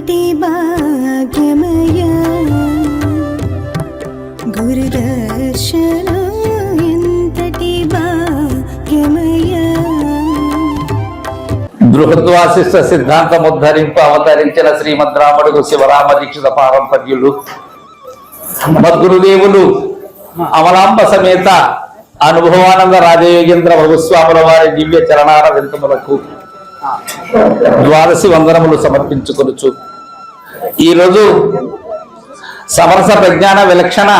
ఏటి భాగ్యమయా గురుదర్శనం ఎంతటి బృహద్వాసిష్ట సిద్ధాంతం ఉద్ధరింపు అవతరించిన శ్రీమద్రాముడు శివరామ దీక్షిత పారంపర్యులు మద్గురుదేవులు అమలాంబ సమేత అనుభవానంద రాజయోగేంద్ర భగుస్వాముల వారి దివ్య చరణార వింతములకు ద్వాదశి వందనములు సమర్పించుకొనుచు. ఈరోజు సమరస ప్రజ్ఞాన విలక్షణ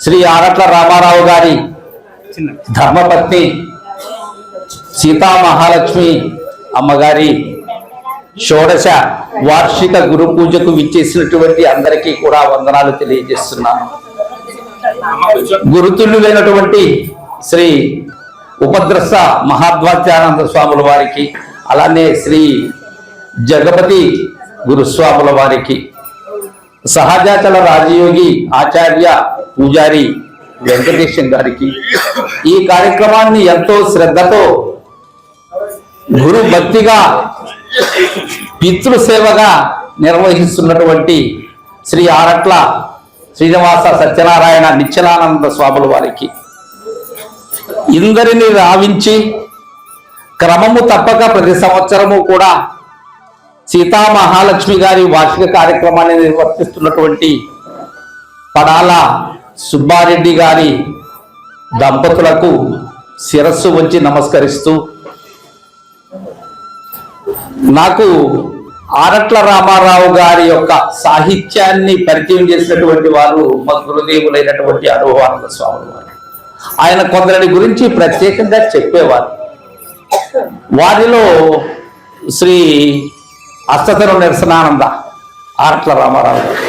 శ్రీ ఆరట్ల రామారావు గారి ధర్మపత్ని సీతా మహాలక్ష్మి అమ్మగారి షోడశ వార్షిక గురు పూజకు విచ్చేసినటువంటి అందరికీ కూడా వందనాలు తెలియజేస్తున్నాను. గురుతుల్యులైనటువంటి శ్రీ ఉపద్రస్త మహాద్వాత్యానంద స్వాముల వారికి అలానే శ్రీ జగపతి గురుస్వాముల వారికి సహజాచల రాజయోగి ఆచార్య పూజారి వెంకటేశం గారికి ఈ కార్యక్రమాన్ని ఎంతో శ్రద్ధతో గురు భక్తిగా పితృ సేవగా నిర్వహిస్తున్నటువంటి శ్రీ ఆరట్ల శ్రీనివాస సత్యనారాయణ నిత్యనానంద స్వాముల వారికి. ఇందరిని రావించి క్రమము తప్పక ప్రతి సంవత్సరము కూడా సీతా మహాలక్ష్మి గారి వార్షిక కార్యక్రమాన్ని నిర్వర్తిస్తున్నటువంటి పడాల సుబ్బారెడ్డి గారి దంపతులకు శిరస్సు వంచి నమస్కరిస్తూ నాకు ఆరట్ల రామారావు గారి యొక్క సాహిత్యాన్ని పరిచయం చేసినటువంటి వారు మా గురుదేవులైనటువంటి అనుభవానంద స్వామి వారు ఆయన కొందరిని గురించి ప్రత్యేకంగా చెప్పేవారు. వారిలో శ్రీ అష్టతరు నిరసనానంద ఆరట్ల రామారావు గారు.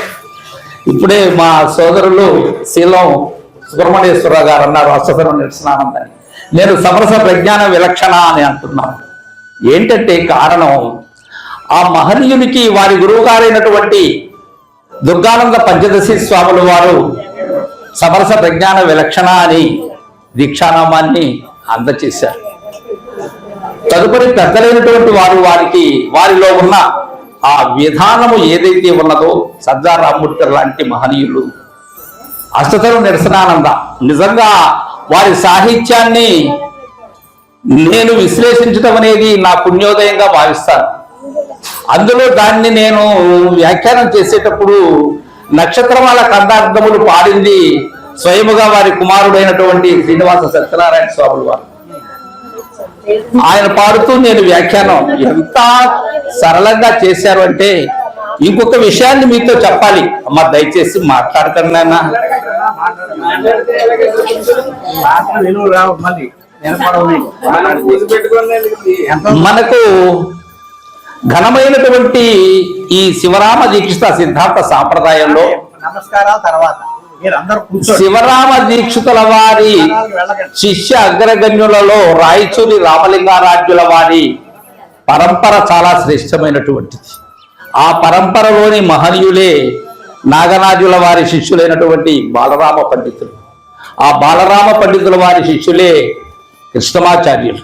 ఇప్పుడే మా సోదరులు శీలం సుబ్రహ్మణ్యేశ్వరరావు గారు అన్నారు అష్టతరు నిరసనానంద నేను సమరస ప్రజ్ఞాన విలక్షణ అని అంటున్నాను. ఏంటంటే కారణం? ఆ మహనీయునికి వారి గురువు గారైనటువంటి దుర్గానంద పంచదశి స్వాముల వారు సమరస ప్రజ్ఞాన విలక్షణ అని దీక్షానామాన్ని అందచేశారు. తదుపరి పెద్దలైనటువంటి వారు వారికి వారిలో ఉన్న ఆ విధానము ఏదైతే ఉన్నదో సర్దార్ రామ్మూర్తి లాంటి మహనీయులు అష్టతరు నిరసనానంద నిజంగా వారి సాహిత్యాన్ని నేను విశ్లేషించడం అనేది నా పుణ్యోదయంగా భావిస్తాను. అందులో దాన్ని నేను వ్యాఖ్యానం చేసేటప్పుడు నక్షత్రమాల కందార్థములు పాడింది స్వయముగా వారి కుమారుడైనటువంటి శ్రీనివాస సత్యనారాయణ స్వాములు వారు. ఆయన పాడుతూ నేను వ్యాఖ్యానం ఎంత సరళంగా చేశారు అంటే ఇంకొక విషయాన్ని మీతో చెప్పాలి. అమ్మ దయచేసి మాట్లాడతాను నాన్న. మాటలు విలువ రావు మళ్ళీ. నిలబడవు నీకు. ఎంత మనకు ఘనమైనటువంటి ఈ శివరామ దీక్షిత సిద్ధాంత సాంప్రదాయంలో నమస్కారాలు తర్వాత. శివరామ దీక్షితుల వారి శిష్య అగ్రగణ్యులలో రాయచూరి రామలింగారాజ్యుల వారి పరంపర చాలా శ్రేష్టమైనటువంటిది. ఆ పరంపరలోని మహనీయులే నాగరాజుల వారి శిష్యులైనటువంటి బాలరామ పండితులు. ఆ బాలరామ పండితుల వారి శిష్యులే కృష్ణమాచార్యులు.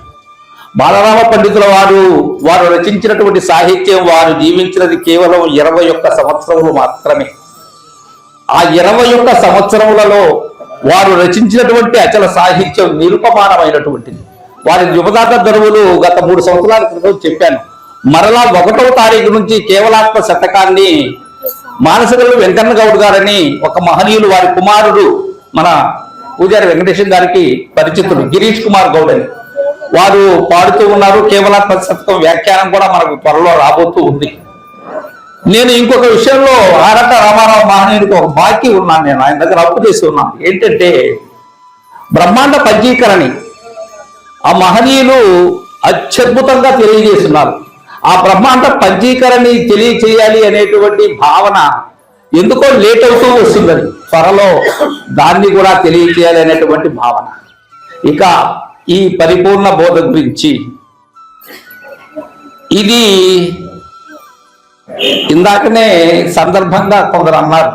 బాలరామ పండితుల వారు వారు రచించినటువంటి సాహిత్యం వారు జీవించినది కేవలం ఇరవై ఒక్క సంవత్సరములు మాత్రమే. ఆ ఇరవై ఒక్క సంవత్సరములలో వారు రచించినటువంటి అచల సాహిత్యం నిరుపమానమైనటువంటిది. వారి యువదాత దరువులు గత మూడు సంవత్సరాల క్రితం చెప్పాను. మరలా ఒకటవ తారీఖు నుంచి కేవలాత్మ శతకాన్ని మానసగల్లు వెంకన్న గౌడ్ గారని ఒక మహనీయులు వారి కుమారుడు మన పూజారి వెంకటేశం గారికి పరిచితుడు గిరీష్ కుమార్ గౌడ్ అని. వారు పాడుతూ ఉన్నారు. కేవలాత్మ శతకం వ్యాఖ్యానం కూడా మనకు త్వరలో రాబోతూ ఉంది. నేను ఇంకొక విషయంలో ఆరట రామారావు మహనీయుడికి ఒక బాకీ ఉన్నాను. నేను ఆయన దగ్గర అప్పు చేసి ఉన్నాను. ఏంటంటే బ్రహ్మాండ పంచీకరణి ఆ మహనీయులు అత్యద్భుతంగా తెలియజేస్తున్నారు. ఆ బ్రహ్మాండ పంచీకరణి తెలియచేయాలి అనేటువంటి భావన ఎందుకో లేట్ అవుతూ వస్తుందని త్వరలో దాన్ని కూడా తెలియచేయాలి అనేటువంటి భావన. ఇక ఈ పరిపూర్ణ బోధ గురించి. ఇది ఇందాకనే సందర్భంగా కొందరు అన్నారు.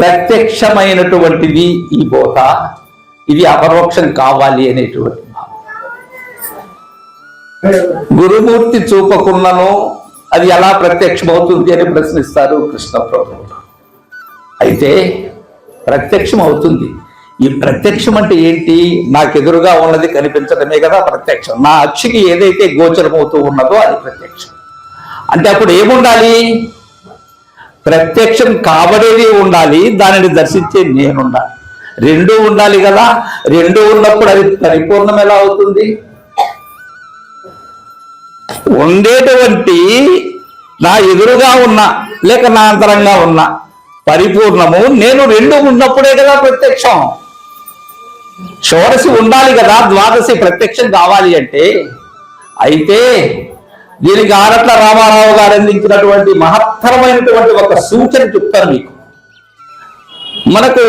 ప్రత్యక్షమైనటువంటిది ఈ బోధ ఇది అపరోక్షం కావాలి అనేటువంటి గురుమూర్తి చూపకున్నను అది ఎలా ప్రత్యక్షమవుతుంది అని ప్రశ్నిస్తారు కృష్ణ ప్రభువులు అయితే ప్రత్యక్షం అవుతుంది ఈ ప్రత్యక్షం అంటే ఏంటి? నాకు ఎదురుగా ఉన్నది కనిపించడమే కదా ప్రత్యక్షం. నా అక్షికి ఏదైతే గోచరమవుతూ ఉన్నదో అది ప్రత్యక్షం. అంటే అప్పుడు ఏముండాలి? ప్రత్యక్షం కాబడేది ఉండాలి దానిని దర్శించే నేనుండాలి. రెండు ఉండాలి కదా? రెండు ఉన్నప్పుడు అది పరిపూర్ణం ఎలా అవుతుంది? ఉండేటువంటి నా ఎదురుగా ఉన్న లేక నా అంతరంగా ఉన్న పరిపూర్ణము నేను రెండు ఉన్నప్పుడే కదా ప్రత్యక్షం. షోడశి ఉండాలి కదా ద్వాదశి ప్రత్యక్షం కావాలి అంటే అయితే దీనికి ఆరట్ల రామారావు గారు అందించినటువంటి మహత్తరమైనటువంటి ఒక సూచన చెప్తారు మీకు. మనకు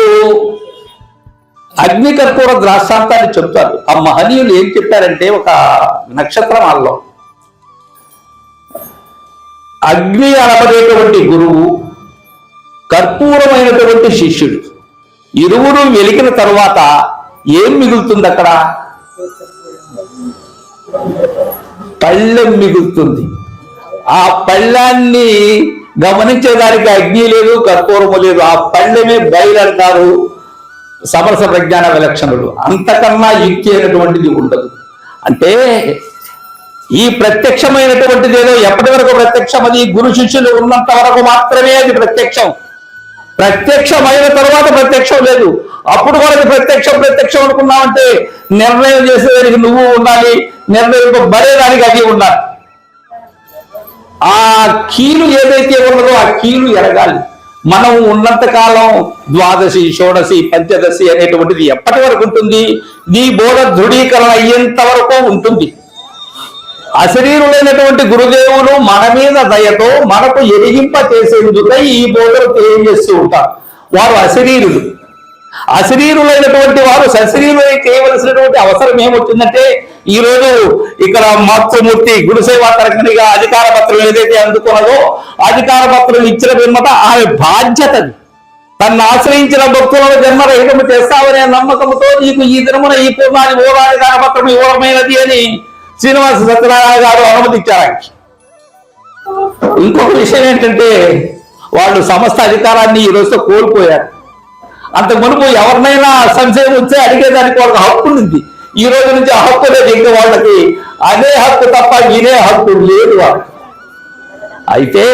అగ్ని కర్పూర చెప్తారు. ఆ మహనీయులు ఏం చెప్పారంటే ఒక నక్షత్రమాల్లో అగ్ని అనబడేటువంటి గురువు కర్పూరమైనటువంటి శిష్యుడు ఇరువురు వెలికిన తరువాత ఏం మిగులుతుంది అక్కడ? పళ్ళెం మిగులుతుంది. ఆ పళ్ళాన్ని గమనించేదానికి అగ్ని లేదు కర్పూరము లేదు. ఆ పళ్ళెమే బయలంటారు సమరస ప్రజ్ఞాన విలక్షణుడు అంతకన్నా యుక్తి అయినటువంటిది ఉండదు. అంటే ఈ ప్రత్యక్షమైనటువంటిది ఏదో ఎప్పటి వరకు ప్రత్యక్షం అది గురు శిష్యులు ఉన్నంత వరకు మాత్రమే అది ప్రత్యక్షం. ప్రత్యక్షమైన తర్వాత ప్రత్యక్షం లేదు. అప్పుడు కూడా ప్రత్యక్షం ప్రత్యక్షం అనుకున్నామంటే నిర్ణయం చేసేదానికి నువ్వు ఉండాలి నిర్ణయింపబడేదానికి అది ఉండాలి. ఆ కీలు ఏదైతే ఉన్నదో ఆ కీలు ఎరగాలి. మనం ఉన్నంత కాలం ద్వాదశి షోడశి పంచదశి అనేటువంటిది ఎప్పటి వరకు ఉంటుంది? నీ బోధ దృఢీకరణ అయ్యేంత వరకు ఉంటుంది. అశరీరులైనటువంటి గురుదేవులు మన మీద దయతో మనకు ఎరిగింప చేసేందుకై ఈ బోధలు తెలియజేస్తూ ఉంటారు. వారు అశరీరులు. అశరీరులైనటువంటి వారు సశరీరులై చేయవలసినటువంటి అవసరం ఏమొచ్చిందంటే ఈ రోజు ఇక్కడ మాతృమూర్తి గుడిసేవా తరగనిగా అధికార పత్రం ఏదైతే అందుకున్నదో అధికార పత్రం ఇచ్చిన పిమ్మట ఆమె బాధ్యత అది. తన్ను ఆశ్రయించిన భక్తులను జన్మరహితము చేస్తావనే నమ్మకంతో నీకు ఈ దినమున ఈ పూర్ణాన్ని ఓరాధికార పత్రం ఇవ్వడమైనది అని శ్రీనివాస సత్యనారాయణ గారు అనుమతిచ్చారు ఇంకొక విషయం ఏంటంటే వాళ్ళు సమస్త అధికారాన్ని ఈ రోజుతో కోల్పోయారు అంత మునుపు ఎవరినైనా సంశయం వచ్చే అడిగేదానికి వాళ్ళకి హక్కు ఉంది. ఈ రోజు నుంచి ఆ హక్కు లేదు ఇంకా వాళ్ళకి అదే హక్కు తప్ప వినే హక్కు లేదు వాళ్ళకి. అయితే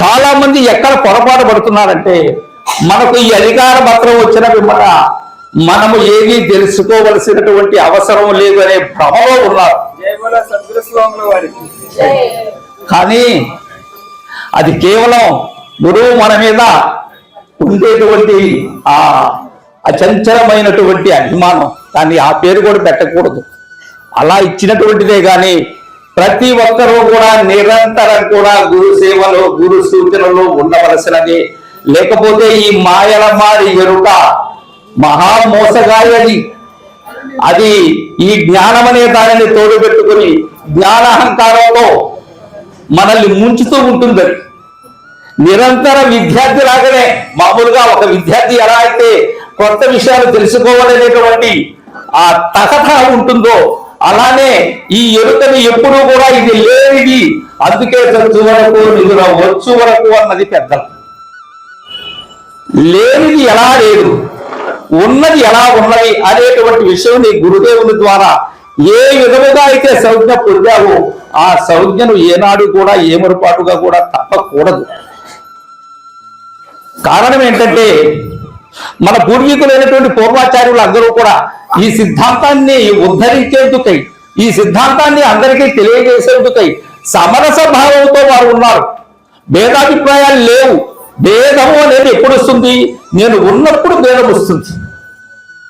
చాలా మంది ఎక్కడ పొరపాటు పడుతున్నారంటే మనకు ఈ అధికార పత్రం వచ్చిన పిమ్మట మనము ఏమీ తెలుసుకోవలసినటువంటి అవసరం లేదు అనే భ్రమలో ఉన్నారు. కానీ అది కేవలం గురువు మన మీద ఉండేటువంటి ఆ అచంచలమైనటువంటి అభిమానం. దాన్ని ఆ పేరు కూడా పెట్టకూడదు. అలా ఇచ్చినటువంటిదే కానీ ప్రతి ఒక్కరూ కూడా నిరంతరం కూడా గురు సేవలో గురు సూచనలో ఉండవలసినది. లేకపోతే ఈ మాయల మారి ఎరుక మహా మోసగాయది అది ఈ జ్ఞానం అనే దానిని తోడు పెట్టుకుని మనల్ని ముంచుతూ ఉంటుంది అది. నిరంతర విద్యార్థి లాగానే మామూలుగా ఒక విద్యార్థి ఎలా అయితే కొత్త విషయాలు తెలుసుకోవాలనేటువంటి ఆ తకథ ఉంటుందో అలానే ఈ ఎరుకని ఎప్పుడూ కూడా ఇది లేనిది. అందుకే చచ్చు వరకు నిధుల వచ్చు వరకు అన్నది పెద్దలు. లేనిది ఎలా లేదు ఉన్నది ఎలా ఉన్నది అనేటువంటి విషయం నీ గురుదేవుని ద్వారా ఏ విధముగా అయితే సంజ్ఞ పొందావో ఆ సంజ్ఞను ఏనాడు కూడా ఏమరుపాటుగా కూడా తప్పకూడదు. కారణం ఏంటంటే మన పూర్వీకులైనటువంటి పూర్వాచార్యులు అందరూ కూడా ఈ సిద్ధాంతాన్ని ఉద్ధరించేందుకై ఈ సిద్ధాంతాన్ని అందరికీ తెలియజేసేందుకై సమరస భావంతో వారు ఉన్నారు. భేదాభిప్రాయాలు లేవు. భేదము అనేది ఎప్పుడు వస్తుంది? నేను ఉన్నప్పుడు భేదం వస్తుంది.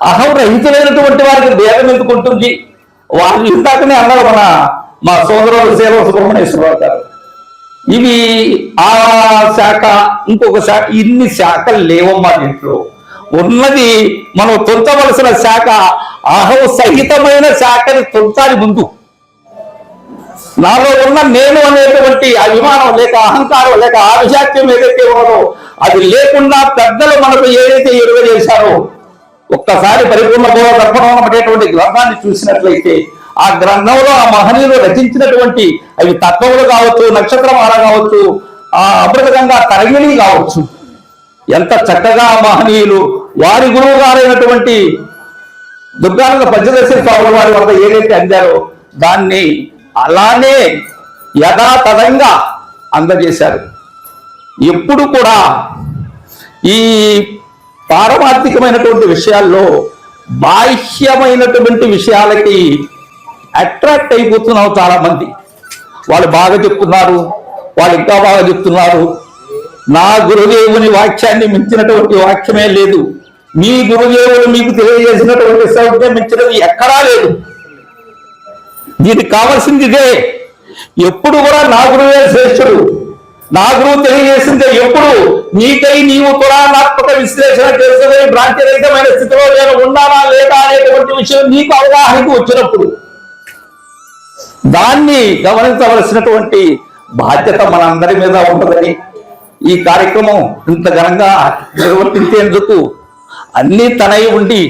అహం రహితులైనటువంటి వారికి భేదం ఎందుకు ఉంటుంది? వాళ్ళు ఇందాకనే అన్నారు మన మా సోదరుడు సేవ సుబ్రహ్మణ్యేశ్వరరావు గారు. ఇవి ఆ శాఖ ఇంకొక శాఖ ఇన్ని శాఖలు లేవమ్మా దీంట్లో. ఉన్నది మనం తొంతవలసిన శాఖ అహం సహితమైన శాఖని తొంతాలి ముందు. నాలో ఉన్న నేను అనేటువంటి అభిమానం లేక అహంకారం లేక ఆభిజాత్యం ఏదైతే ఉన్నదో అది లేకుండా పెద్దలు మనకు ఏదైతే ఎరువ చేశారో ఒక్కసారి పరిపూర్ణ గౌరవ దర్పణం అనేటువంటి గ్రంథాన్ని చూసినట్లయితే ఆ గ్రంథంలో ఆ మహనీయులు రచించినటువంటి అవి తత్వములు కావచ్చు నక్షత్రమాల కావచ్చు ఆ అమృతంగా తరగిలి కావచ్చు. ఎంత చక్కగా మహనీయులు వారి గురువు గారైనటువంటి దుర్గానంద పంచదశి స్వాముల వారి వద్ద ఏదైతే అందారో దాన్ని అలానే యథాతథంగా అందజేశారు. ఎప్పుడు కూడా ఈ పారమార్థికమైనటువంటి విషయాల్లో బాహ్యమైనటువంటి విషయాలకి అట్రాక్ట్ అయిపోతున్నావు చాలా మంది వాళ్ళు బాగా చెప్తున్నారు వాళ్ళు ఇంకా బాగా చెప్తున్నారు. నా గురుదేవుని వాక్యాన్ని మించినటువంటి వాక్యమే లేదు. మీ గురుదేవులు మీకు తెలియజేసినటువంటి సౌఖ్యం మించినది ఎక్కడా లేదు. దీనికి కావాల్సింది ఇదే. ఎప్పుడు కూడా నా గురువే శ్రేష్ఠుడు. నా గురువు తెలియజేసిందే ఎప్పుడు. నీకై నీవు తులనాత్మక విశ్లేషణ చేసుకునే భ్రాంతిరహితమైన స్థితిలో నేను ఉన్నానా లేదా అనేటువంటి విషయం నీకు అవగాహనకు వచ్చినప్పుడు. దాన్ని గమనించవలసినటువంటి బాధ్యత మనందరి మీద ఉంటుందని ఈ కార్యక్రమం ఇంత ఘనంగా నిర్వర్తించేందుకు అన్ని తనై ఉండి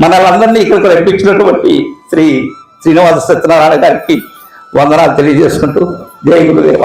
మనలందరినీ ఇక్కడికి రప్పించినటువంటి శ్రీ శ్రీనివాస సత్యనారాయణ గారికి వందనాలు తెలియజేసుకుంటూ జయ గురుదేవ.